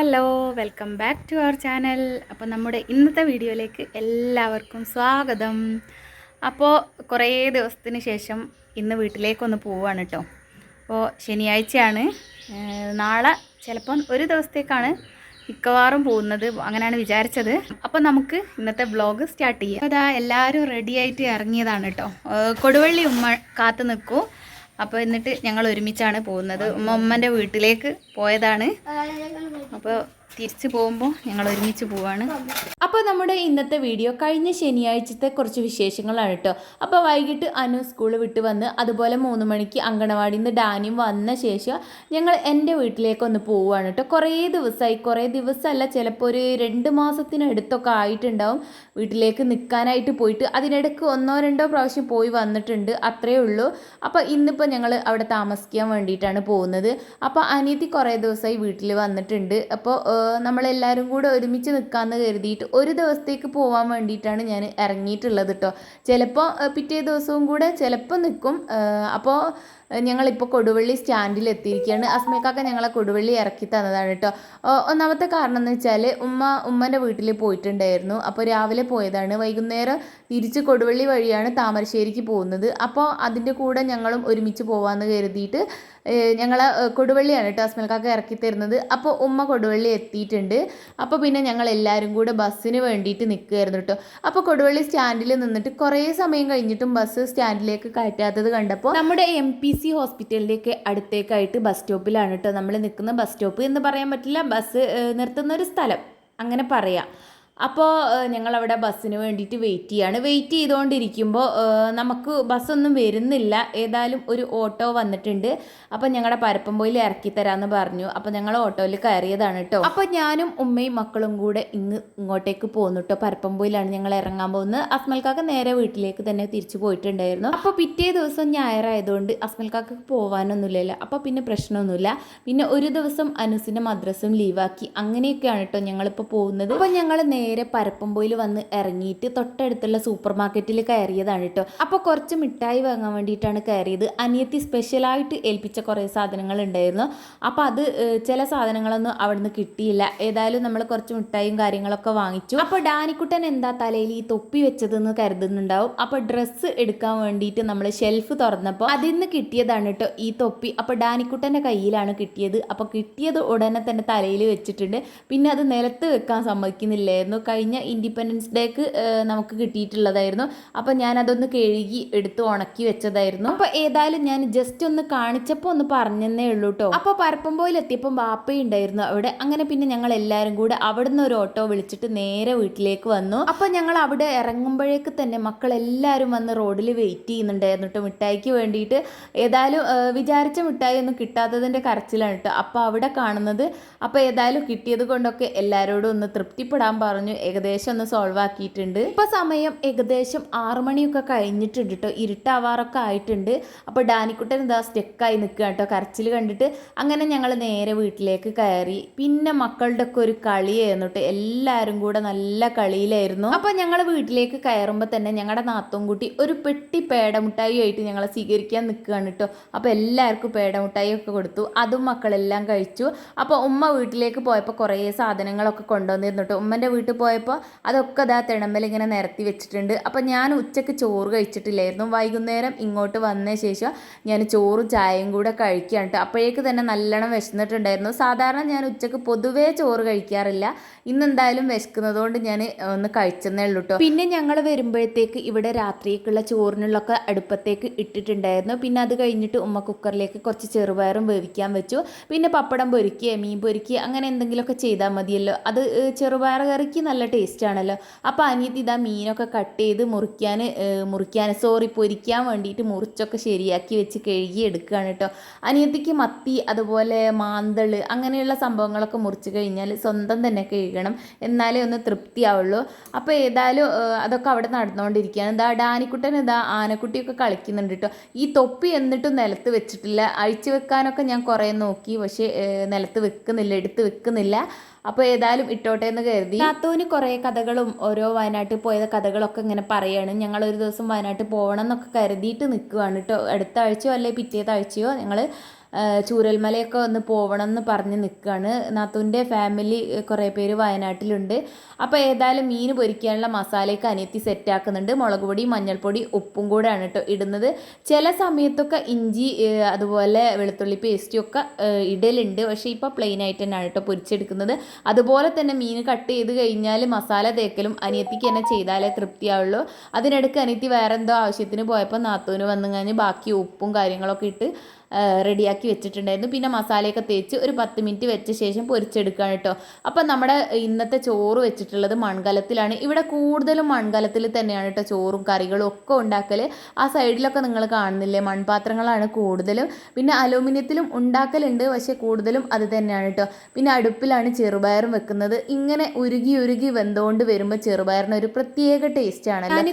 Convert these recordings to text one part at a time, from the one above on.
Hello welcome back to our channel. അപ്പോൾ നമ്മുടെ ഇന്നത്തെ വീഡിയോയിലേക്ക് എല്ലാവർക്കും സ്വാഗതം. അപ്പോൾ കുറേ ദിവസത്തിന് ശേഷം ഇന്ന് വീട്ടിലേക്കൊന്ന് പോവുകയാണ് കേട്ടോ അപ്പോൾ ശനിയാഴ്ചയാണ്. നാളെ ചിലപ്പം ഒരു ദിവസത്തേക്കാണ് മിക്കവാറും പോകുന്നത്. അങ്ങനെയാണ് വിചാരിച്ചത്. അപ്പോൾ നമുക്ക് ഇന്നത്തെ വ്ളോഗ് സ്റ്റാർട്ട് ചെയ്യാം. അതാ എല്ലാവരും റെഡിയായിട്ട് ഇറങ്ങിയതാണ് കേട്ടോ കൊടുവള്ളി ഉമ്മ കാത്തു നിൽക്കൂ അപ്പോൾ എന്നിട്ട് ഞങ്ങൾ ഒരുമിച്ചാണ് പോകുന്നത്. ഉമ്മമ്മന്റെ വീട്ടിലേക്ക് പോയതാണ്. അപ്പോൾ തിരിച്ചു പോകുമ്പോൾ ഞങ്ങൾ ഒരുമിച്ച് പോവാണ്. അപ്പോൾ നമ്മുടെ ഇന്നത്തെ വീഡിയോ കഴിഞ്ഞ ശനിയാഴ്ചത്തെ കുറച്ച് വിശേഷങ്ങളാണ് കേട്ടോ. അപ്പോൾ വൈകിട്ട് അനു സ്കൂൾ വിട്ട് വന്ന് അതുപോലെ മൂന്ന് മണിക്ക് അങ്കണവാടിയിൽ നിന്ന് ഡാനിയും വന്ന ശേഷം ഞങ്ങൾ എന്റെ വീട്ടിലേക്ക് ഒന്ന് പോവുകയാണ് കേട്ടോ. കുറേ ദിവസമായി കുറേ ദിവസമല്ല ചിലപ്പോൾ ഒരു രണ്ട് മാസത്തിനടുത്തൊക്കെ ആയിട്ടുണ്ടാവും വീട്ടിലേക്ക് നിൽക്കാനായിട്ട് പോയിട്ട്. അതിനിടയ്ക്ക് ഒന്നോ രണ്ടോ പ്രാവശ്യം പോയി വന്നിട്ടുണ്ട് അത്രയേ ഉള്ളൂ. അപ്പോൾ ഇന്നിപ്പോൾ ഞങ്ങൾ അവിടെ താമസിക്കാൻ വേണ്ടിയിട്ടാണ് പോകുന്നത്. അപ്പോൾ അനിയത്തി കുറേ ദിവസമായി വീട്ടിൽ വന്നിട്ടുണ്ട്. അപ്പോൾ നമ്മളെല്ലാവരും കൂടെ ഒരുമിച്ച് നിൽക്കാമെന്ന് കരുതിയിട്ട് ഒരു ദിവസത്തേക്ക് പോകാൻ വേണ്ടിയിട്ടാണ് ഞാൻ ഇറങ്ങിയിട്ടുള്ളത് കേട്ടോ ചിലപ്പോൾ പിറ്റേ ദിവസവും കൂടെ ചിലപ്പോൾ നിൽക്കും അപ്പോൾ ഞങ്ങളിപ്പോൾ കൊടുവള്ളി സ്റ്റാൻഡിൽ എത്തിയിരിക്കുകയാണ്. അസ്മയക്കാക്ക ഞങ്ങളെ കൊടുവള്ളി ഇറക്കി തന്നതാണ് കേട്ടോ. ഒന്നാമത്തെ കാരണം എന്ന് വെച്ചാൽ ഉമ്മ ഉമ്മന്റെ വീട്ടിൽ പോയിട്ടുണ്ടായിരുന്നു. അപ്പോൾ രാവിലെ പോയതാണ്. വൈകുന്നേരം തിരിച്ച് കൊടുവള്ളി വഴിയാണ് താമരശ്ശേരിക്ക് പോകുന്നത്. അപ്പോൾ അതിന്റെ കൂടെ ഞങ്ങളും ഒരുമിച്ച് പോകാമെന്ന് കരുതിയിട്ട് ഞങ്ങളെ കൊടുവള്ളിയാണ് കേട്ടോ അസ്മൽക്കാക്ക ഇറക്കി തരുന്നത്. അപ്പോൾ ഉമ്മ കൊടുവള്ളി എത്തിയിട്ടുണ്ട്. അപ്പോൾ പിന്നെ ഞങ്ങൾ എല്ലാവരും കൂടെ ബസ്സിന് വേണ്ടിയിട്ട് നിൽക്കുകയായിരുന്നു കേട്ടോ. അപ്പോൾ കൊടുവള്ളി സ്റ്റാൻഡിൽ നിന്നിട്ട് കുറേ സമയം കഴിഞ്ഞിട്ടും ബസ് സ്റ്റാൻഡിലേക്ക് കയറ്റാത്തത് കണ്ടപ്പോൾ നമ്മുടെ എം പി സി ഹോസ്പിറ്റലിലേക്ക് അടുത്തേക്കായിട്ട് ബസ് സ്റ്റോപ്പിലാണ് കേട്ടോ നമ്മൾ നിൽക്കുന്ന ബസ് സ്റ്റോപ്പ് എന്ന് പറയാൻ പറ്റില്ല. ബസ് നിർത്തുന്ന ഒരു സ്ഥലം. അങ്ങനെ പറയാം. അപ്പോൾ ഞങ്ങളവിടെ ബസ്സിന് വേണ്ടിയിട്ട് വെയിറ്റ് ചെയ്യാണ്. വെയിറ്റ് ചെയ്തുകൊണ്ടിരിക്കുമ്പോൾ നമുക്ക് ബസ്സൊന്നും വരുന്നില്ല. ഏതായാലും ഒരു ഓട്ടോ വന്നിട്ടുണ്ട്. അപ്പോൾ ഞങ്ങളുടെ പരപ്പംപോയിൽ ഇറക്കി തരാമെന്ന് പറഞ്ഞു. അപ്പോൾ ഞങ്ങൾ ഓട്ടോയിൽ കയറിയതാണ് കേട്ടോ അപ്പോൾ ഞാനും ഉമ്മയും മക്കളും കൂടെ ഇങ്ങ് ഇങ്ങോട്ടേക്ക് പോകുന്നു കേട്ടോ പരപ്പംപോയിലാണ് ഞങ്ങൾ ഇറങ്ങാൻ പോകുന്നത്. അസ്മൽക്കാക്ക് നേരെ വീട്ടിലേക്ക് തന്നെ തിരിച്ചു പോയിട്ടുണ്ടായിരുന്നു. അപ്പോൾ പിറ്റേ ദിവസം ഞായറായതുകൊണ്ട് അസ്മൽക്കാക്ക് പോകാനൊന്നുമില്ലല്ലോ അപ്പോൾ പിന്നെ പ്രശ്നമൊന്നുമില്ല. പിന്നെ ഒരു ദിവസം അനുസിന്റെ മദ്രസും ലീവാക്കി അങ്ങനെയൊക്കെയാണ് കേട്ടോ ഞങ്ങളിപ്പോൾ പോകുന്നത്. അപ്പോൾ ഞങ്ങൾ നേരെ പരപ്പംപോയിൽ വന്ന് ഇറങ്ങിയിട്ട് തൊട്ടടുത്തുള്ള സൂപ്പർ മാർക്കറ്റിൽ കയറിയതാണ് കേട്ടോ. അപ്പോൾ കുറച്ച് മിഠായി വാങ്ങാൻ വേണ്ടിയിട്ടാണ് കയറിയത്. അനിയത്തി സ്പെഷ്യലായിട്ട് ഏൽപ്പിച്ച കുറേ സാധനങ്ങൾ ഉണ്ടായിരുന്നു. അപ്പോൾ അത് ചില സാധനങ്ങളൊന്നും അവിടുന്ന് കിട്ടിയില്ല. ഏതായാലും നമ്മൾ കുറച്ച് മിഠായിയും കാര്യങ്ങളൊക്കെ വാങ്ങിച്ചു. അപ്പോൾ ഡാനിക്കുട്ടൻ എന്താ തലയിൽ ഈ തൊപ്പി വെച്ചതെന്ന് കരുതുന്നുണ്ടാവും. അപ്പോൾ ഡ്രസ്സ് എടുക്കാൻ വേണ്ടിയിട്ട് നമ്മൾ ഷെൽഫ് തുറന്നപ്പോൾ അതിൽ നിന്ന് കിട്ടിയതാണ് കേട്ടോ ഈ തൊപ്പി. അപ്പോൾ ഡാനിക്കുട്ടന്റെ കയ്യിലാണ് കിട്ടിയത്. അപ്പോൾ കിട്ടിയത് ഉടനെ തന്നെ തലയിൽ വെച്ചിട്ടുണ്ട്. പിന്നെ അത് നിലത്ത് വെക്കാൻ സമ്മതിക്കുന്നില്ലായിരുന്നു. കഴിഞ്ഞ ഇൻഡിപെൻഡൻസ് ഡേക്ക് നമുക്ക് കിട്ടിയിട്ടുള്ളതായിരുന്നു. അപ്പോൾ ഞാൻ അതൊന്ന് കഴുകി എടുത്ത് ഉണക്കി വെച്ചതായിരുന്നു. അപ്പോൾ ഏതായാലും ഞാൻ ജസ്റ്റ് ഒന്ന് കാണിച്ചപ്പോൾ ഒന്ന് പറഞ്ഞതേ ഉള്ളൂ കേട്ടോ അപ്പോൾ പരപ്പമ്പോയിലെത്തിയപ്പം എത്തിയപ്പോൾ അവിടെ. അങ്ങനെ പിന്നെ ഞങ്ങൾ എല്ലാവരും കൂടെ അവിടുന്ന് ഒരു ഓട്ടോ വിളിച്ചിട്ട് നേരെ വീട്ടിലേക്ക് വന്നു. അപ്പോൾ ഞങ്ങൾ അവിടെ ഇറങ്ങുമ്പോഴേക്ക് തന്നെ മക്കളെല്ലാവരും വന്ന് റോഡിൽ വെയിറ്റ് ചെയ്യുന്നുണ്ടായിരുന്നു കേട്ടോ മിഠായിക്ക് വേണ്ടിയിട്ട്. ഏതായാലും വിചാരിച്ച മിഠായി ഒന്നും കിട്ടാത്തതിന്റെ കരച്ചിലാണ് കേട്ടോ അപ്പോൾ അവിടെ കാണുന്നത് അപ്പോൾ ഏതായാലും കിട്ടിയത് കൊണ്ടൊക്കെ എല്ലാവരോടും ഒന്ന് തൃപ്തിപ്പെടാൻ പറഞ്ഞു ഏകദേശം ഒന്ന് സോൾവ് ആക്കിയിട്ടുണ്ട്. ഇപ്പോൾ സമയം ഏകദേശം ആറു മണിയൊക്കെ കഴിഞ്ഞിട്ടുണ്ട് കേട്ടോ ഇരുട്ടാവാറൊക്കെ ആയിട്ടുണ്ട്. അപ്പോൾ ഡാനിക്കുട്ടൻ എന്താ സ്റ്റെക്കായി നിൽക്കുക കേട്ടോ കരച്ചിൽ കണ്ടിട്ട് അങ്ങനെ ഞങ്ങൾ നേരെ വീട്ടിലേക്ക് കയറി. പിന്നെ മക്കളുടെ ഒക്കെ ഒരു കളിയായിരുന്നു കേട്ടോ എല്ലാവരും കൂടെ നല്ല കളിയിലായിരുന്നു. അപ്പോൾ ഞങ്ങൾ വീട്ടിലേക്ക് കയറുമ്പോൾ തന്നെ ഞങ്ങളുടെ നാത്തുംകുട്ടി ഒരു പെട്ടി പേടമുട്ടായി ആയിട്ട് ഞങ്ങളെ സ്വീകരിക്കാൻ നിൽക്കുകയാണ് കേട്ടോ അപ്പോൾ എല്ലാവർക്കും പേടമുട്ടായി ഒക്കെ കൊടുത്തു. അതും മക്കളെല്ലാം കഴിച്ചു. അപ്പോൾ ഉമ്മ വീട്ടിലേക്ക് പോയപ്പോൾ കുറേ സാധനങ്ങളൊക്കെ കൊണ്ടുവന്നിരുന്നു കേട്ടോ ഉമ്മന്റെ വീട്ടിൽ പോയപ്പോൾ അതൊക്കെ അതാ തിണമ്പൽ ഇങ്ങനെ നിരത്തി വെച്ചിട്ടുണ്ട്. അപ്പോൾ ഞാൻ ഉച്ചയ്ക്ക് ചോറ് കഴിച്ചിട്ടില്ലായിരുന്നു. വൈകുന്നേരം ഇങ്ങോട്ട് വന്ന ശേഷം ഞാൻ ചോറും ചായയും കൂടെ കഴിക്കുകയാണ് അപ്പോഴേക്ക് തന്നെ നല്ലോണം വിശന്നിട്ടുണ്ടായിരുന്നു. സാധാരണ ഞാൻ ഉച്ചയ്ക്ക് പൊതുവേ ചോറ് കഴിക്കാറില്ല. ഇന്ന് എന്തായാലും വിശക്കുന്നതുകൊണ്ട് ഞാൻ ഒന്ന് കഴിച്ചെന്നേ ഉള്ളൂ കേട്ടോ. പിന്നെ ഞങ്ങൾ വരുമ്പോഴത്തേക്ക് ഇവിടെ രാത്രിക്കുള്ള ചോറിനുള്ളൊക്കെ അടുപ്പത്തേക്ക് ഇട്ടിട്ടുണ്ടായിരുന്നു. പിന്നെ അത് കഴിഞ്ഞിട്ട് ഉമ്മ കുക്കറിലേക്ക് കുറച്ച് ചെറുപയറും വേവിക്കാൻ വെച്ചു. പിന്നെ പപ്പടം പൊരിക്കുക മീൻ പൊരിക്കുക അങ്ങനെ എന്തെങ്കിലുമൊക്കെ ചെയ്താൽ മതിയല്ലോ. അത് ചെറുപയർ കറിക്ക് നല്ല ടേസ്റ്റ് ആണല്ലോ. അപ്പോൾ അനിയത്തി ഇതാ മീനൊക്കെ കട്ട് ചെയ്ത് മുറിക്കാൻ മുറിക്കാൻ സോറി പൊരിക്കാൻ വേണ്ടിയിട്ട് മുറിച്ചൊക്കെ ശരിയാക്കി വെച്ച് കഴുകി എടുക്കുകയാണ് കേട്ടോ അനിയത്തിക്ക് മത്തി അതുപോലെ മാന്തൾ അങ്ങനെയുള്ള സംഭവങ്ങളൊക്കെ മുറിച്ച് കഴിഞ്ഞാൽ സ്വന്തം തന്നെ കഴുകണം. എന്നാലേ ഒന്ന് തൃപ്തിയാവുള്ളൂ. അപ്പോൾ ഏതായാലും അതൊക്കെ അവിടെ നടന്നുകൊണ്ടിരിക്കുകയാണ്. ഇതാ ഡാനിക്കുട്ടൻ ഇതാ ആനക്കുട്ടിയൊക്കെ കളിക്കുന്നുണ്ട് കേട്ടോ ഈ തൊപ്പി എന്നിട്ടും നിലത്ത് വെച്ചിട്ടില്ല. അഴിച്ചു വെക്കാനൊക്കെ ഞാൻ കുറേ നോക്കി. പക്ഷേ നിലത്ത് വെക്കുന്നില്ല എടുത്ത് വെക്കുന്നില്ല. അപ്പോൾ ഏതായാലും ഇട്ടോട്ടെ എന്ന് കരുതി. താത്തോന് കുറേ കഥകളും ഓരോ വയനാട്ടിൽ പോയ കഥകളൊക്കെ ഇങ്ങനെ പറയാണ്. ഞങ്ങൾ ഒരു ദിവസം വയനാട്ടിൽ പോകണം എന്നൊക്കെ കരുതിയിട്ട് നിൽക്കുകയാണ് കേട്ടോ അടുത്ത ആഴ്ചയോ അല്ലെ പിറ്റേത്തെ ചൂരൽമലയൊക്കെ ഒന്ന് പോകണം എന്ന് പറഞ്ഞ് നിൽക്കുകയാണ് നാത്തൂന്റെ ഫാമിലി കുറേ പേര് വയനാട്ടിലുണ്ട്. അപ്പോൾ ഏതായാലും മീൻ പൊരിക്കാനുള്ള മസാലയൊക്കെ അനിയത്തി സെറ്റാക്കുന്നുണ്ട്. മുളക് പൊടി മഞ്ഞൾപ്പൊടി ഉപ്പും കൂടെയാണ് കേട്ടോ ഇടുന്നത്. ചില സമയത്തൊക്കെ ഇഞ്ചി അതുപോലെ വെളുത്തുള്ളി പേസ്റ്റും ഒക്കെ ഇടലുണ്ട്. പക്ഷേ ഇപ്പോൾ പ്ലെയിൻ ആയിട്ട് തന്നെയാണ് കേട്ടോ പൊരിച്ചെടുക്കുന്നത്. അതുപോലെ തന്നെ മീൻ കട്ട് ചെയ്ത് കഴിഞ്ഞാൽ മസാല തേക്കലും അനിയത്തിക്ക് തന്നെ ചെയ്താലേ തൃപ്തിയാവുള്ളൂ. അതിനിടയ്ക്ക് അനിയത്തി വേറെ എന്തോ ആവശ്യത്തിന് പോയപ്പോൾ നാത്തൂന് വന്നു കഴിഞ്ഞ് ബാക്കി ഉപ്പും കാര്യങ്ങളൊക്കെ ഇട്ട് റെഡിയാക്കി വെച്ചിട്ടുണ്ടായിരുന്നു. പിന്നെ മസാലയൊക്കെ തേച്ച് ഒരു പത്ത് മിനിറ്റ് വെച്ച ശേഷം പൊരിച്ചെടുക്കുകയാണ് കേട്ടോ അപ്പം നമ്മുടെ ഇന്നത്തെ ചോറ് വെച്ചിട്ടുള്ളത് മൺകലത്തിലാണ്. ഇവിടെ കൂടുതലും മൺകലത്തിൽ തന്നെയാണ് കേട്ടോ ചോറും കറികളും ഒക്കെ ഉണ്ടാക്കൽ ആ സൈഡിലൊക്കെ നിങ്ങൾ കാണുന്നില്ലേ? മൺപാത്രങ്ങളാണ് കൂടുതലും. പിന്നെ അലൂമിനിയത്തിലും ഉണ്ടാക്കലുണ്ട് പക്ഷേ കൂടുതലും അത് തന്നെയാണ് കേട്ടോ പിന്നെ അടുപ്പിലാണ് ചെറുപയറും വെക്കുന്നത്. ഇങ്ങനെ ഉരുകി ഉരുകി വെന്തുകൊണ്ട് വരുമ്പോൾ ചെറുപയറിന് ഒരു പ്രത്യേക ടേസ്റ്റ് ആണ് ഞാൻ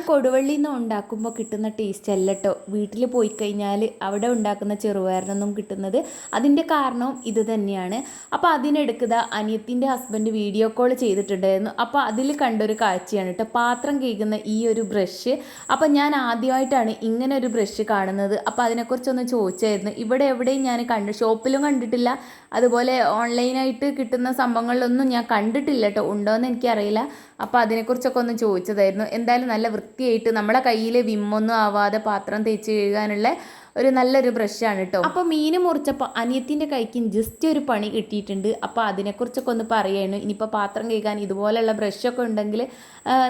ഉണ്ടാക്കുമ്പോൾ കിട്ടുന്ന ടേസ്റ്റ് അല്ല കേട്ടോ വീട്ടിൽ പോയി കഴിഞ്ഞാൽ അവിടെ ഉണ്ടാക്കുന്ന ചെറുപയറിനൊന്നും കിട്ടുന്നത്. അതിന്റെ കാരണവും ഇത് തന്നെയാണ്. അപ്പോൾ അതിനെടുക്കുക അനിയത്തിന്റെ ഹസ്ബൻഡ് വീഡിയോ കോൾ ചെയ്തിട്ടുണ്ടായിരുന്നു. അപ്പോൾ അതിൽ കണ്ടൊരു കാഴ്ചയാണ് കേട്ടോ. പാത്രം കേൾക്കുന്ന ഈ ഒരു ബ്രഷ്. അപ്പോൾ ഞാൻ ആദ്യമായിട്ടാണ് ഇങ്ങനെ ഒരു ബ്രഷ് കാണുന്നത്. അപ്പോൾ അതിനെക്കുറിച്ചൊന്ന് ചോദിച്ചായിരുന്നു. ഇവിടെ എവിടെയും ഞാൻ കണ്ടു ഷോപ്പിലും കണ്ടിട്ടില്ല. അതുപോലെ ഓൺലൈനായിട്ട് കിട്ടുന്ന സംഭവങ്ങളിലൊന്നും ഞാൻ കണ്ടിട്ടില്ല കേട്ടോ. ഉണ്ടോയെന്ന് എനിക്കറിയില്ല. അപ്പോൾ അതിനെക്കുറിച്ചൊക്കെ ഒന്ന് ചോദിച്ചതായിരുന്നു. എന്തായാലും നല്ല വൃത്തിയായിട്ട് നമ്മളെ കയ്യിൽ വിമ്മൊന്നും ആവാതെ പാത്രം തേച്ച് കഴുകാനുള്ള ഒരു നല്ലൊരു ബ്രഷാണ് കേട്ടോ അപ്പോൾ മീൻ മുറിച്ചപ്പോൾ അനിയത്തിന്റെ കൈക്ക് ജസ്റ്റ് ഒരു പണി കിട്ടിയിട്ടുണ്ട്. അപ്പോൾ അതിനെക്കുറിച്ചൊക്കെ ഒന്ന് പറയുകയാണ് ഇനിയിപ്പോൾ പാത്രം കഴിക്കാൻ ഇതുപോലെയുള്ള ബ്രഷൊക്കെ ഉണ്ടെങ്കിൽ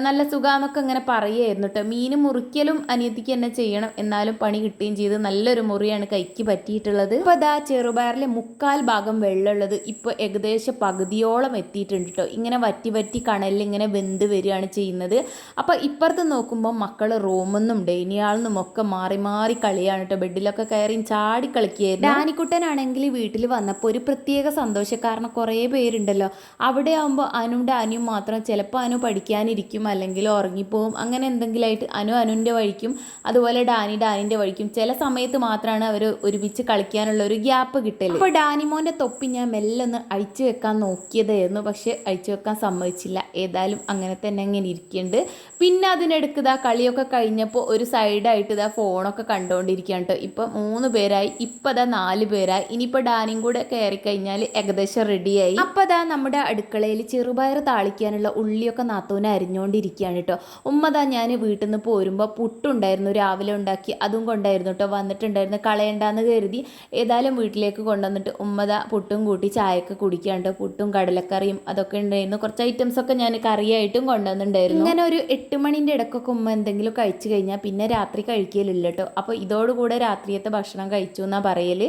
നല്ല സുഖാന്നൊക്കെ ഇങ്ങനെ പറയുമായിരുന്നു കേട്ടോ മീൻ മുറിക്കലും അനിയത്തിക്ക് തന്നെ ചെയ്യണം. എന്നാലും പണി കിട്ടുകയും ചെയ്ത് നല്ലൊരു മുറിയാണ് കൈക്ക് പറ്റിയിട്ടുള്ളത്. അപ്പോൾ ഇതാ ചെറുപയറിലെ മുക്കാൽ ഭാഗം വെള്ളമുള്ളത് ഇപ്പോൾ ഏകദേശം പകുതിയോളം എത്തിയിട്ടുണ്ട് കേട്ടോ ഇങ്ങനെ വറ്റി വറ്റി കണലിൽ ഇങ്ങനെ വെന്ത് വരികയാണ് ചെയ്യുന്നത്. അപ്പോൾ ഇപ്പുറത്ത് നോക്കുമ്പോൾ മക്കൾ റൂമെന്നും നിന്നും ഡൈനിയാളിൽ ഒക്കെ മാറി മാറി കളിയാണ് കേട്ടോ ബെഡിലൊക്കെ കയറി ചാടി കളിക്കുകയായിരുന്നു ഡാനിക്കുട്ടനാണെങ്കിൽ വീട്ടിൽ വന്നപ്പോൾ ഒരു പ്രത്യേക സന്തോഷം കാരണം കുറേ പേരുണ്ടല്ലോ. അവിടെ ആകുമ്പോൾ അനുവിന്റെ അനു മാത്രം ചിലപ്പോൾ അനു പഠിക്കാനിരിക്കും അല്ലെങ്കിൽ ഉറങ്ങിപ്പോവും. അങ്ങനെ എന്തെങ്കിലുമായിട്ട് അനു അനുവിന്റെ വഴിക്കും അതുപോലെ ഡാനി ഡാനിന്റെ വഴിക്കും ചില സമയത്ത് മാത്രമാണ് അവർ ഒരുമിച്ച് കളിക്കാനുള്ള ഒരു ഗ്യാപ്പ് കിട്ടൽ. അപ്പോൾ ഡാനിമോന്റെ തൊപ്പി ഞാൻ മെല്ലെ ഒന്ന് അഴിച്ചു വെക്കാൻ നോക്കിയതായിരുന്നു. പക്ഷേ അഴിച്ചു വെക്കാൻ സമ്മതിച്ചില്ല. ഏതായാലും അങ്ങനെ തന്നെ അങ്ങനെ ഇരിക്കുന്നുണ്ട്. പിന്നെ അതിനെടുക്കുക ഇതാ കളിയൊക്കെ കഴിഞ്ഞപ്പോൾ ഒരു സൈഡായിട്ട് ഇതാ ഫോണൊക്കെ കണ്ടുകൊണ്ടിരിക്കുകയാണ് കേട്ടോ. ഇപ്പം മൂന്ന് പേരായി ഇപ്പം അതാ നാല് പേരായി. ഇനിയിപ്പോൾ ഡാനിയും കൂടെ കയറി കഴിഞ്ഞാൽ ഏകദേശം റെഡിയായി അപ്പം അതാ നമ്മുടെ അടുക്കളയിൽ ചെറുപയർ താളിക്കാനുള്ള ഉള്ളിയൊക്കെ നാത്തൂനെ അരിഞ്ഞുകൊണ്ടിരിക്കുകയാണ് കേട്ടോ ഉമ്മ ദാ ഞാൻ വീട്ടിൽ നിന്ന് പോരുമ്പോൾ പുട്ടുണ്ടായിരുന്നു രാവിലെ ഉണ്ടാക്കി അതും കൊണ്ടായിരുന്നു കേട്ടോ വന്നിട്ടുണ്ടായിരുന്നു കളയണ്ടെന്ന് കരുതി ഏതായാലും വീട്ടിലേക്ക് കൊണ്ടുവന്നിട്ട് ഉമ്മത പുട്ടും കൂട്ടി ചായയൊക്കെ കുടിക്കുകയാണ് കേട്ടോ പുട്ടും കടലക്കറിയും അതൊക്കെ ഉണ്ടായിരുന്നു. കുറച്ച് ഐറ്റംസ് ഒക്കെ ഞാൻ കറിയായിട്ടും കൊണ്ടുവന്നിട്ടുണ്ടായിരുന്നു. ഇങ്ങനെ ഒരു എട്ട് മണിന്റെ ഇടക്കൊക്കെ ഉമ്മ എന്തെങ്കിലും കഴിച്ചു കഴിഞ്ഞാൽ പിന്നെ രാത്രി കഴിക്കലില്ല കേട്ടോ അപ്പോൾ ഇതോടുകൂടെ രാത്രിയത്തെ ഭക്ഷണം കഴിച്ചു എന്നാ പറയൽ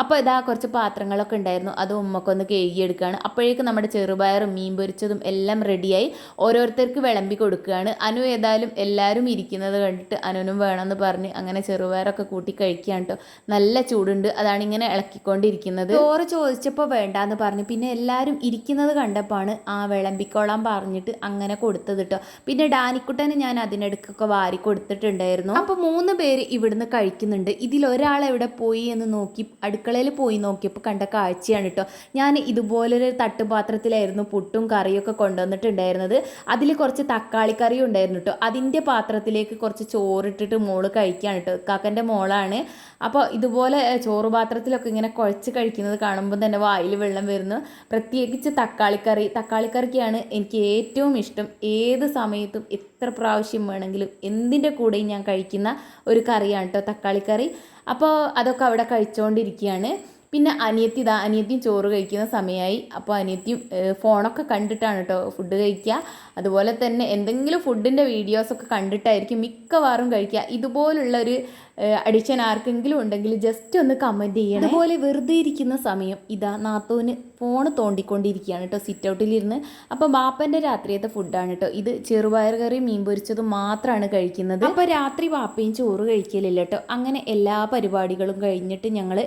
അപ്പോൾ ഇതാ കുറച്ച് പാത്രങ്ങളൊക്കെ ഉണ്ടായിരുന്നു. അത് ഉമ്മക്കൊന്ന് കഴുകിയെടുക്കുകയാണ് അപ്പോഴേക്കും നമ്മുടെ ചെറുപയറും മീൻ പൊരിച്ചതും എല്ലാം റെഡിയായി. ഓരോരുത്തർക്ക് വിളമ്പി കൊടുക്കുകയാണ്. അനു ഏതായാലും എല്ലാവരും ഇരിക്കുന്നത് കണ്ടിട്ട് അനുനും വേണമെന്ന് പറഞ്ഞ് അങ്ങനെ ചെറുപയറൊക്കെ കൂട്ടി കഴിക്കുകയാണ് കേട്ടോ നല്ല ചൂടുണ്ട്. അതാണ് ഇങ്ങനെ ഇളക്കിക്കൊണ്ടിരിക്കുന്നത്. ചോറ് ചോദിച്ചപ്പോൾ വേണ്ടാന്ന് പറഞ്ഞു. പിന്നെ എല്ലാവരും ഇരിക്കുന്നത് കണ്ടപ്പോഴാണ് ആ വിളമ്പിക്കോളാൻ പറഞ്ഞിട്ട് അങ്ങനെ കൊടുത്തത് കേട്ടോ പിന്നെ ഡാനിക്കുട്ടനെ ഞാൻ അതിനിടയ്ക്കൊക്കെ വാരി കൊടുത്തിട്ടുണ്ടായിരുന്നു. അപ്പോൾ മൂന്ന് പേര് ഇവിടുന്ന് കഴിക്കുന്നുണ്ട്. ഇതിൽ ഒരാൾ എവിടെ പോയി എന്ന് നോക്കി അടുക്കളയിൽ പോയി നോക്കിയപ്പോൾ കണ്ട കാഴ്ചയാണ് കേട്ടോ ഞാൻ ഇതുപോലൊരു തട്ടുപാത്രത്തിലായിരുന്നു പുട്ടും കറിയൊക്കെ കൊണ്ടുവന്നിട്ടുണ്ടായിരുന്നത്. അതിൽ കുറച്ച് തക്കാളി കറിയും ഉണ്ടായിരുന്നു കേട്ടോ അതിന്റെ പാത്രത്തിലേക്ക് കുറച്ച് ചോറിട്ടിട്ട് മോൾ കഴിക്കുകയാണ് കേട്ടോ കാക്കന്റെ മോളാണ്. അപ്പോൾ ഇതുപോലെ ചോറ് പാത്രത്തിലൊക്കെ ഇങ്ങനെ കുഴച്ച് കഴിക്കുന്നത് കാണുമ്പോൾ തന്നെ വായിൽ വെള്ളം വരുന്നു പ്രത്യേകിച്ച് തക്കാളിക്കറി. തക്കാളിക്കറിക്കാണ് എനിക്ക് ഏറ്റവും ഇഷ്ടം. ഏത് സമയത്തും എത്ര പ്രാവശ്യം വേണമെങ്കിലും എന്തിന്റെ കൂടെയും ഞാൻ കഴിക്കുന്ന ഒരു കറിയാണ് കേട്ടോ തക്കാളിക്കറി. അപ്പോൾ അതൊക്കെ അവിടെ കഴിച്ചുകൊണ്ടിരിക്കുകയാണ് പിന്നെ അനിയത്തി ഇതാ അനിയത്തിയും ചോറ് കഴിക്കുന്ന സമയമായി അപ്പോൾ അനിയത്തിയും ഫോണൊക്കെ കണ്ടിട്ടാണ് കേട്ടോ ഫുഡ് കഴിക്കുക. അതുപോലെ തന്നെ എന്തെങ്കിലും ഫുഡിന്റെ വീഡിയോസൊക്കെ കണ്ടിട്ടായിരിക്കും മിക്കവാറും കഴിക്കുക. ഇതുപോലുള്ള ഒരു അഡിക്ഷൻ ആർക്കെങ്കിലും ഉണ്ടെങ്കിൽ ജസ്റ്റ് ഒന്ന് കമന്റ് ചെയ്യണം. അതുപോലെ വെറുതെ ഇരിക്കുന്ന സമയം ഇതാ നാത്തോന് ഫോൺ തോണ്ടിക്കൊണ്ടിരിക്കുകയാണ് കേട്ടോ സിറ്റ് ഔട്ടിലിരുന്ന് അപ്പോൾ ബാപ്പന്റെ രാത്രിയത്തെ ഫുഡാണ് കേട്ടോ ഇത്. ചെറുപയർ കറി മീൻ പൊരിച്ചത് മാത്രമാണ് കഴിക്കുന്നത്. അപ്പോൾ രാത്രി ബാപ്പയും ചോറ് കഴിക്കലില്ല കേട്ടോ അങ്ങനെ എല്ലാ പരിപാടികളും കഴിഞ്ഞിട്ട് ഞങ്ങൾ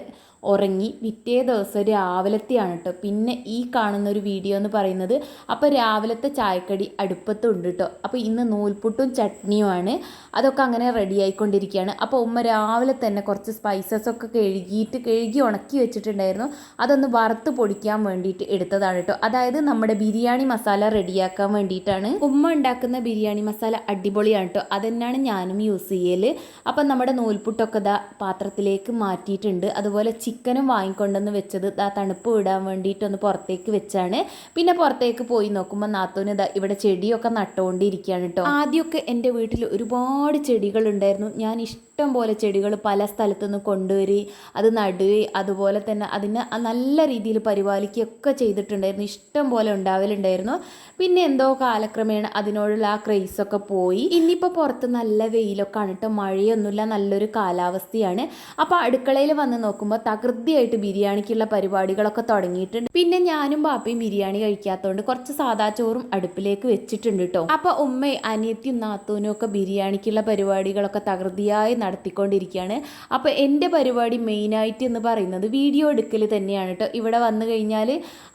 ഉറങ്ങി പിറ്റേ ദിവസം രാവിലത്തെയാണ് കേട്ടോ പിന്നെ ഈ കാണുന്ന ഒരു വീഡിയോ എന്ന് പറയുന്നത് അപ്പോൾ രാവിലത്തെ ചായക്കടി അടുപ്പത്തുണ്ട് കേട്ടോ അപ്പോൾ ഇന്ന് നൂൽപുട്ടും ചട്നിയുമാണ്. അതൊക്കെ അങ്ങനെ റെഡി ആയിക്കൊണ്ടിരിക്കുകയാണ് അപ്പോൾ ഉമ്മ രാവിലെ തന്നെ കുറച്ച് സ്പൈസസ് ഒക്കെ കഴുകിയിട്ട് കഴുകി ഉണക്കി വെച്ചിട്ടുണ്ടായിരുന്നു. അതൊന്ന് വറുത്ത് പൊടിക്കാൻ വേണ്ടിയിട്ട് എടുത്തതാണ് കേട്ടോ അതായത് നമ്മുടെ ബിരിയാണി മസാല റെഡിയാക്കാൻ വേണ്ടിയിട്ടാണ്. ഉമ്മ ഉണ്ടാക്കുന്ന ബിരിയാണി മസാല അടിപൊളിയാണ് കേട്ടോ അതന്നെയാണ് ഞാനും യൂസ് ചെയ്യൽ അപ്പം നമ്മുടെ നൂൽപുട്ടൊക്കെ ഇതാ പാത്രത്തിലേക്ക് മാറ്റിയിട്ടുണ്ട്. അതുപോലെ ചിക്കൻ ചിക്കനും വാങ്ങിക്കൊണ്ടെന്ന് വെച്ചത് ആ തണുപ്പ് വിടാൻ വേണ്ടിയിട്ടൊന്ന് പുറത്തേക്ക് വെച്ചാണ്. പിന്നെ പുറത്തേക്ക് പോയി നോക്കുമ്പോൾ നാത്തൂന് ഇതാ ഇവിടെ ചെടിയൊക്കെ നട്ടുകൊണ്ടിരിക്കുകയാണ് കേട്ടോ ആദ്യമൊക്കെ എന്റെ വീട്ടിൽ ഒരുപാട് ചെടികളുണ്ടായിരുന്നു. ഞാൻ ഇഷ്ടം പോലെ ചെടികൾ പല സ്ഥലത്തുനിന്ന് കൊണ്ടുവരി അത് നടുകയും അതുപോലെ തന്നെ അതിനെ നല്ല രീതിയിൽ പരിപാലിക്കുകയൊക്കെ ചെയ്തിട്ടുണ്ടായിരുന്നു. ഇഷ്ടം പോലെ ഉണ്ടാവലുണ്ടായിരുന്നു. പിന്നെ എന്തോ കാലക്രമേണ അതിനോടുള്ള ആ ക്രേസൊക്കെ പോയി. ഇനിയിപ്പോൾ പുറത്ത് നല്ല വെയിലൊക്കെ ആണിട്ട് മഴയൊന്നുമില്ല നല്ലൊരു കാലാവസ്ഥയാണ്. അപ്പോൾ അടുക്കളയിൽ വന്ന് നോക്കുമ്പോൾ തകൃതിയായിട്ട് ബിരിയാണിക്കുള്ള പരിപാടികളൊക്കെ തുടങ്ങിയിട്ടുണ്ട്. പിന്നെ ഞാനും ബാപ്പയും ബിരിയാണി കഴിക്കാത്തതുകൊണ്ട് കുറച്ച് സാദാ ചോറും അടുപ്പിലേക്ക് വെച്ചിട്ടുണ്ട് കേട്ടോ അപ്പോൾ ഉമ്മയും അനിയത്തിയും നാത്തൂനും ഒക്കെ ബിരിയാണിക്കുള്ള പരിപാടികളൊക്കെ തകൃതിയായി നടത്തിക്കൊണ്ടിരിക്കുകയാണ്. അപ്പോൾ എന്റെ പരിപാടി മെയിനായിട്ട് എന്ന് പറയുന്നത് വീഡിയോ എടുക്കൽ തന്നെയാണ് കേട്ടോ. ഇവിടെ വന്നു കഴിഞ്ഞാൽ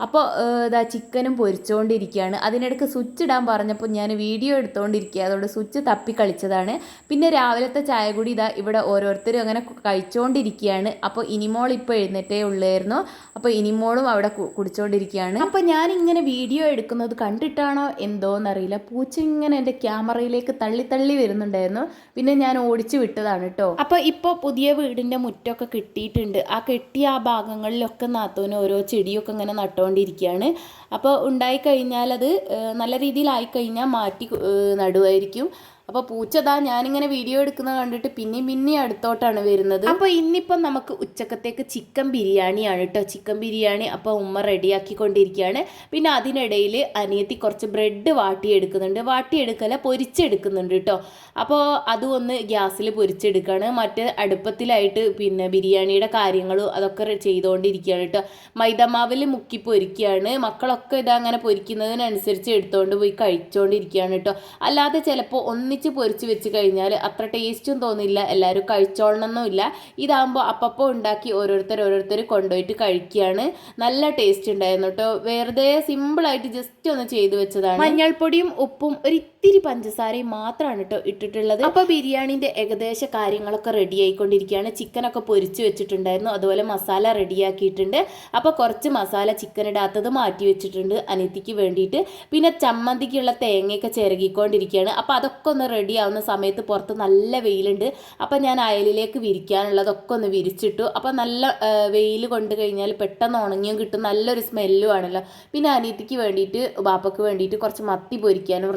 അപ്പോൾ ഇതാ ചിക്കനും പൊരിച്ചുകൊണ്ടിരിക്കുകയാണ് അതിനിടയ്ക്ക് സ്വിച്ച് ഇടാൻ പറഞ്ഞപ്പോൾ ഞാൻ വീഡിയോ എടുത്തുകൊണ്ടിരിക്കുക അതുകൊണ്ട് സ്വിച്ച് തപ്പി കളിച്ചതാണ്. പിന്നെ രാവിലത്തെ ചായ കൂടി ഇതാ ഇവിടെ ഓരോരുത്തരും അങ്ങനെ കഴിച്ചുകൊണ്ടിരിക്കുകയാണ് അപ്പോൾ ഇനിമോൾ ഇപ്പോൾ എഴുന്നേറ്റേ ഉള്ളായിരുന്നു. അപ്പോൾ ഇനിമോളും അവിടെ കുടിച്ചുകൊണ്ടിരിക്കുകയാണ് അപ്പോൾ ഞാൻ ഇങ്ങനെ വീഡിയോ എടുക്കുന്നത് കണ്ടിട്ടാണോ എന്തോന്നറിയില്ല. പൂച്ച ഇങ്ങനെ എന്റെ ക്യാമറയിലേക്ക് തള്ളി തള്ളി വരുന്നുണ്ടായിരുന്നു. പിന്നെ ഞാൻ ഓടിച്ചു വിട്ടതാണ്. കേട്ടോ അപ്പോൾ ഇപ്പോൾ പുതിയ വീടിന്റെ മുറ്റമൊക്കെ കിട്ടിയിട്ടുണ്ട്. ആ കെട്ടിയ ആ ഭാഗങ്ങളിലൊക്കെ നാത്തോന് ഓരോ ചെടിയൊക്കെ ഇങ്ങനെ നട്ടുകൊണ്ടിരിക്കുകയാണ് അപ്പോൾ ഉണ്ടായിക്കഴിഞ്ഞാൽ അത് നല്ല രീതിയിലായി കഴിഞ്ഞാൽ മാറ്റി ഏഹ്, നടുമായിരിക്കും അപ്പോൾ പൂച്ചതാ ഞാനിങ്ങനെ വീഡിയോ എടുക്കുന്നത് കണ്ടിട്ട് പിന്നെയും പിന്നെയും അടുത്തോട്ടാണ് വരുന്നത്. അപ്പോൾ ഇന്നിപ്പം നമുക്ക് ഉച്ചക്കത്തേക്ക് ചിക്കൻ ബിരിയാണിയാണ് കേട്ടോ ചിക്കൻ ബിരിയാണി അപ്പോൾ ഉമ്മ റെഡിയാക്കിക്കൊണ്ടിരിക്കുകയാണ്. പിന്നെ അതിനിടയിൽ അനിയത്തി കുറച്ച് ബ്രെഡ് വാട്ടിയെടുക്കുന്നുണ്ട്. വാട്ടിയെടുക്കല പൊരിച്ചെടുക്കുന്നുണ്ട് കേട്ടോ അപ്പോൾ അതും ഒന്ന് ഗ്യാസിൽ പൊരിച്ചെടുക്കുകയാണ് മറ്റ് അടുപ്പത്തിലായിട്ട് പിന്നെ ബിരിയാണിയുടെ കാര്യങ്ങളും അതൊക്കെ ചെയ്തുകൊണ്ടിരിക്കുകയാണ് കേട്ടോ മൈദമാവിൽ മുക്കി പൊരിക്കുകയാണ്. മക്കളൊക്കെ ഇതങ്ങനെ പൊരിക്കുന്നതിനനുസരിച്ച് എടുത്തുകൊണ്ട് പോയി കഴിച്ചുകൊണ്ടിരിക്കുകയാണ് കേട്ടോ അല്ലാതെ ചിലപ്പോൾ ഒന്നിച്ച് പൊരിച്ച് വെച്ച് കഴിഞ്ഞാൽ അത്ര ടേസ്റ്റും തോന്നില്ല എല്ലാവരും കഴിച്ചോളണമെന്നില്ല ഇതാകുമ്പോൾ അപ്പപ്പോൾ ഉണ്ടാക്കി ഓരോരുത്തർ ഓരോരുത്തർ കൊണ്ടുപോയിട്ട് കഴിക്കുകയാണ്. നല്ല ടേസ്റ്റ് ഉണ്ടായിരുന്നു കേട്ടോ വെറുതെ സിമ്പിളായിട്ട് ജസ്റ്റ് ഒന്ന് ചെയ്തു വെച്ചതാണ്. മഞ്ഞൾപ്പൊടിയും ഉപ്പും ഒരു ഇത്തിരി പഞ്ചസാരയും മാത്രമാണ് കേട്ടോ ഇട്ടിട്ടുള്ളത്. അപ്പോൾ ബിരിയാണിന്റെ ഏകദേശ കാര്യങ്ങളൊക്കെ റെഡി ആയിക്കൊണ്ടിരിക്കുകയാണ്. ചിക്കനൊക്കെ പൊരിച്ച് വെച്ചിട്ടുണ്ടായിരുന്നു. അതുപോലെ മസാല റെഡിയാക്കിയിട്ടുണ്ട് അപ്പോൾ കുറച്ച് മസാല ചിക്കൻ ഇടാത്തത് മാറ്റി വെച്ചിട്ടുണ്ട് അനിയത്തിക്ക് വേണ്ടിയിട്ട്. പിന്നെ ചമ്മന്തിക്കുള്ള തേങ്ങയൊക്കെ ചിരകിക്കൊണ്ടിരിക്കുകയാണ് അപ്പോൾ അതൊക്കെ ഒന്ന് റെഡി ആവുന്ന സമയത്ത് പുറത്ത് നല്ല വെയിലുണ്ട്. അപ്പോൾ ഞാൻ അയലിലേക്ക് വിരിക്കാനുള്ളതൊക്കെ ഒന്ന് വിരിച്ചിട്ടു. അപ്പോൾ നല്ല വെയിൽ കൊണ്ട് കഴിഞ്ഞാൽ പെട്ടെന്ന് ഉണങ്ങിയും കിട്ടും. നല്ലൊരു സ്മെല്ലും ആണല്ലോ. പിന്നെ അനിയത്തിക്ക് വേണ്ടിയിട്ട് ബാപ്പയ്ക്ക് വേണ്ടിയിട്ട് കുറച്ച് മത്തി പൊരിക്കാനും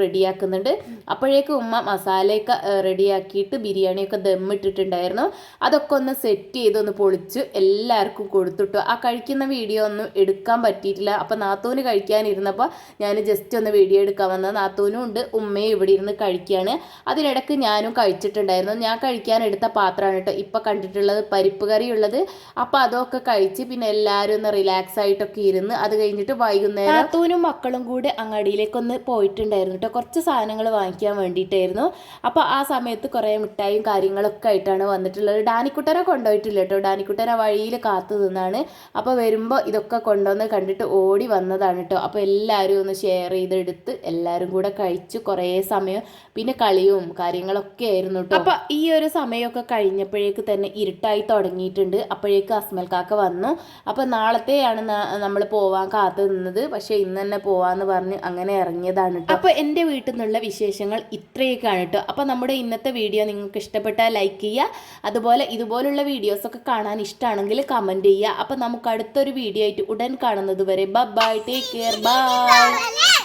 റെഡിയാക്കുന്നുണ്ട് അപ്പോഴേക്കും ഉമ്മ മസാലയൊക്കെ റെഡിയാക്കിയിട്ട് ബിരിയാണിയൊക്കെ ദമ്മിട്ടിട്ടുണ്ടായിരുന്നു. അതൊക്കെ ഒന്ന് സെറ്റ് ചെയ്ത് ഒന്ന് പൊളിച്ച് എല്ലാവർക്കും കൊടുത്തിട്ടു. ആ കഴിക്കുന്ന വീഡിയോ ഒന്നും എടുക്കാൻ പറ്റിയിട്ടില്ല. അപ്പോൾ നാത്തൂന് കഴിക്കാനിരുന്നപ്പോൾ ഞാൻ ജസ്റ്റ് ഒന്ന് വീഡിയോ എടുക്കാൻ വന്നത് നാത്തൂനും ഉണ്ട് ഉമ്മയും ഇവിടെ ഇരുന്ന് കഴിക്കുകയാണ് അതിനിടയ്ക്ക് ഞാനും കഴിച്ചിട്ടുണ്ടായിരുന്നു. ഞാൻ കഴിക്കാനെടുത്ത പാത്രമാണ് കേട്ടോ ഇപ്പം കണ്ടിട്ടുള്ളത് പരിപ്പ് ഉള്ളത് അപ്പോൾ അതൊക്കെ കഴിച്ച് പിന്നെ എല്ലാവരും ഒന്ന് റിലാക്സ് ആയിട്ടൊക്കെ ഇരുന്ന് അത് കഴിഞ്ഞിട്ട് വൈകുന്നേരം നാത്തൂനും മക്കളും കൂടെ അങ്ങാടിയിലേക്കൊന്ന് പോയിട്ടുണ്ടായിരുന്നു കേട്ടോ. കുറച്ച് സാധനങ്ങൾ വാങ്ങിക്കാൻ വേണ്ടിയിട്ടായിരുന്നു. അപ്പോൾ ആ സമയത്ത് കുറേ മിഠായും കാര്യങ്ങളൊക്കെ ആയിട്ടാണ് വന്നിട്ടുള്ളത്. ഡാനിക്കുട്ടനെ കൊണ്ടുപോയിട്ടില്ല കേട്ടോ. ഡാനിക്കുട്ടനെ വഴിയിൽ കാത്തു നിന്നാണ്. അപ്പോൾ വരുമ്പോൾ ഇതൊക്കെ കൊണ്ടുവന്ന് കണ്ടിട്ട് ഓടി വന്നതാണ് കേട്ടോ. അപ്പോൾ എല്ലാവരും ഒന്ന് ഷെയർ ചെയ്തെടുത്ത് എല്ലാവരും കൂടെ കഴിച്ചു കുറേ സമയം പിന്നെ കളിയും കാര്യങ്ങളൊക്കെ ആയിരുന്നു കേട്ടോ. അപ്പോൾ ഈ ഒരു സമയമൊക്കെ കഴിഞ്ഞപ്പോഴേക്ക് തന്നെ ഇരുട്ടായി തുടങ്ങിയിട്ടുണ്ട്. അപ്പോഴേക്ക് അസ്മൽ കാക്ക വന്നു. അപ്പോൾ നാളത്തെയാണ് നമ്മൾ പോവാൻ കാത്തു നിന്നത്. പക്ഷേ ഇന്ന് തന്നെ പോവാന്ന് പറഞ്ഞ് അങ്ങനെ ഇറങ്ങിയതാണ് കേട്ടോ. അപ്പോൾ എന്റെ വീട്ടിൽ നിന്നുള്ള വിശേഷങ്ങൾ ഇത്രയൊക്കെയാണ് കേട്ടോ അപ്പോൾ നമ്മുടെ ഇന്നത്തെ വീഡിയോ നിങ്ങൾക്ക് ഇഷ്ടപ്പെട്ടാൽ ലൈക്ക് ചെയ്യുക. അതുപോലെ ഇതുപോലുള്ള വീഡിയോസൊക്കെ കാണാൻ ഇഷ്ടമാണെങ്കിൽ കമന്റ് ചെയ്യുക. അപ്പോൾ നമുക്ക് അടുത്തൊരു വീഡിയോ ആയിട്ട് ഉടൻ കാണുന്നത് വരെ ബൈ ടേക്ക് കെയർ ബൈ.